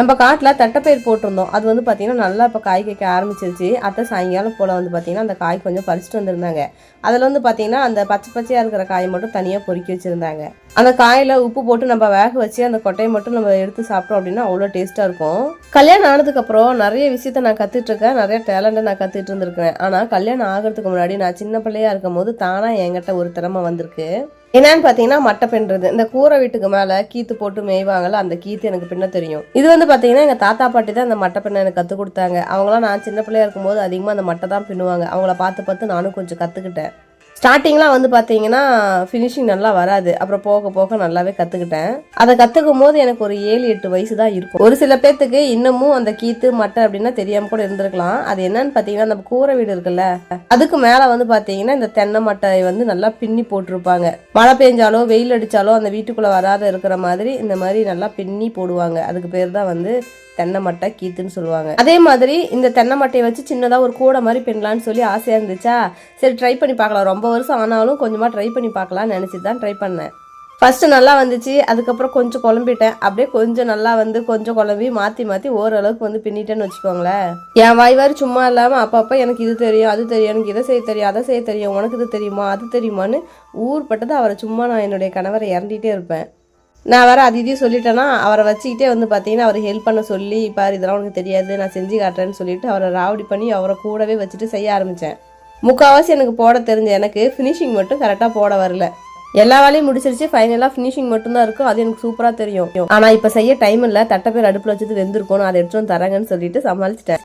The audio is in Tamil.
நம்ம காட்டில் தட்டைப்பயிர் போட்டிருந்தோம். அது வந்து பார்த்திங்கன்னா நல்லா இப்போ காய் கேட்க ஆரம்பிச்சிருச்சு. அத்தை சாயங்காலம் போல் வந்து பார்த்தீங்கன்னா அந்த காய் கொஞ்சம் பறிச்சுட்டு வந்திருந்தாங்க. அதில் வந்து பார்த்திங்கன்னா அந்த பச்சை பச்சையாக இருக்கிற காயை மட்டும் தனியாக பொறுக்கி வச்சுருந்தாங்க. அந்த காயில் உப்பு போட்டு நம்ம வேக வச்சு அந்த கொட்டையை மட்டும் நம்ம எடுத்து சாப்பிட்டோம் அப்படின்னா அவ்வளோ டேஸ்ட்டாக இருக்கும். கல்யாணம் ஆனதுக்கப்புறம் நிறைய விஷயத்த நான் கற்றுட்ருக்கேன் நிறைய டேலண்ட்டை நான் கற்றுட்டு இருந்திருக்கிறேன். ஆனால் கல்யாணம் ஆகிறதுக்கு முன்னாடி நான் சின்ன பிள்ளையா இருக்கும் போது தானாக என்கிட்ட ஒரு திறமை வந்திருக்கு. என்னன்னு பார்த்தீங்கன்னா மட்டை பின்னுறது. இந்த கூரை வீட்டுக்கு மேலே கீத்து போட்டு மேய்வாங்கல்ல அந்த கீத்து எனக்கு பின்ன தெரியும். இது வந்து பார்த்தீங்கன்னா எங்கள் தாத்தா பாட்டி தான் அந்த மட்டை பின்ன எனக்கு கற்றுக் கொடுத்தாங்க. அவங்களாம் நான் சின்ன பிள்ளையா இருக்கும்போது அதிகமாக அந்த மட்டை தான் பின்னுவாங்க. அவங்கள பார்த்து பார்த்து நானும் கொஞ்சம் கற்றுக்கிட்டேன் ஸ்டார்டிங்லாம் வந்து பார்த்தீங்கன்னா ஃபினிஷிங் நல்லா வராது. அப்புறம் போக போக நல்லாவே கற்றுக்கிட்டேன் அதை கற்றுக்கும் போது எனக்கு ஒரு ஏழு எட்டு வயசு தான் இருக்கும். ஒரு சில பேர்த்துக்கு இன்னமும் அந்த கீத்து மட்டை அப்படின்னா தெரியாமல் கூட இருந்திருக்கலாம். அது என்னன்னு பார்த்தீங்கன்னா நம்ம கூரை வீடு இருக்குல்ல அதுக்கு மேலே வந்து பார்த்தீங்கன்னா இந்த தென்னை மட்டையை வந்து நல்லா பின்னி போட்டிருப்பாங்க. மழை பெஞ்சாலோ வெயில் அடித்தாலோ அந்த வீட்டுக்குள்ளே வராத இருக்கிற மாதிரி இந்த மாதிரி நல்லா பின்னி போடுவாங்க. அதுக்கு பேர் தான் வந்து தென்னை மட்டை கீத்துன்னு சொல்லுவாங்க. அதே மாதிரி இந்த தென்னை மட்டையை வச்சு சின்னதாக ஒரு கூடை மாதிரி பின்னலான்னு சொல்லி ஆசையாக இருந்துச்சா? சரி ட்ரை பண்ணி பார்க்கலாம். ரொம்ப வருஷம் ஆனாலும் கொஞ்சமாக ட்ரை பண்ணி பார்க்கலாம்னு நினச்சி தான் ட்ரை பண்ணேன். ஃபஸ்ட்டு நல்லா வந்துச்சு அதுக்கப்புறம் கொஞ்சம் குழம்பிட்டேன். அப்படியே கொஞ்சம் நல்லா வந்து கொஞ்சம் குழம்பி மாற்றி மாற்றி ஓரளவுக்கு வந்து பின்னிட்டேன்னு வச்சுக்கோங்களேன். என் வாய்வாரி சும்மா இல்லாமல் அப்பப்போ எனக்கு இது தெரியும் அது தெரியும் எனக்கு இதை செய்ய தெரியும் அதை செய்ய தெரியும் உனக்கு இது தெரியுமா அது தெரியுமான்னு ஊர்பட்டது அவரை சும்மா நான் என்னுடைய கணவரை இறண்டிகிட்டே இருப்பேன். நான் வேறு அது இதையும் சொல்லிட்டேன்னா அவரை வச்சுக்கிட்டே வந்து பார்த்தீங்கன்னா அவரை ஹெல்ப் பண்ண சொல்லி பாரு இதெல்லாம் உனக்கு தெரியாது நான் செஞ்சு காட்டுறேன்னு சொல்லிட்டு அவரை ராவடி பண்ணி அவரை கூடவே வச்சுட்டு செய்ய ஆரம்பித்தேன் முக்கால்வாசி எனக்கு போட தெரிஞ்ச எனக்கு ஃபினிஷிங் மட்டும் கரெக்டாக போட வரல. எல்லா வேலையும் முடிச்சிருச்சு ஃபைனலாக ஃபினிஷிங் மட்டும்தான் இருக்கும் அது எனக்கு சூப்பராக தெரியும். ஆனால் இப்போ செய்ய டைம் இல்லை. தட்டை பேர் அடுப்பில் வச்சது வெந்திருக்கணும் அதை எடுத்துகிட்டு வந்து தராங்கன்னு சொல்லிட்டு சமாளிச்சிட்டேன்.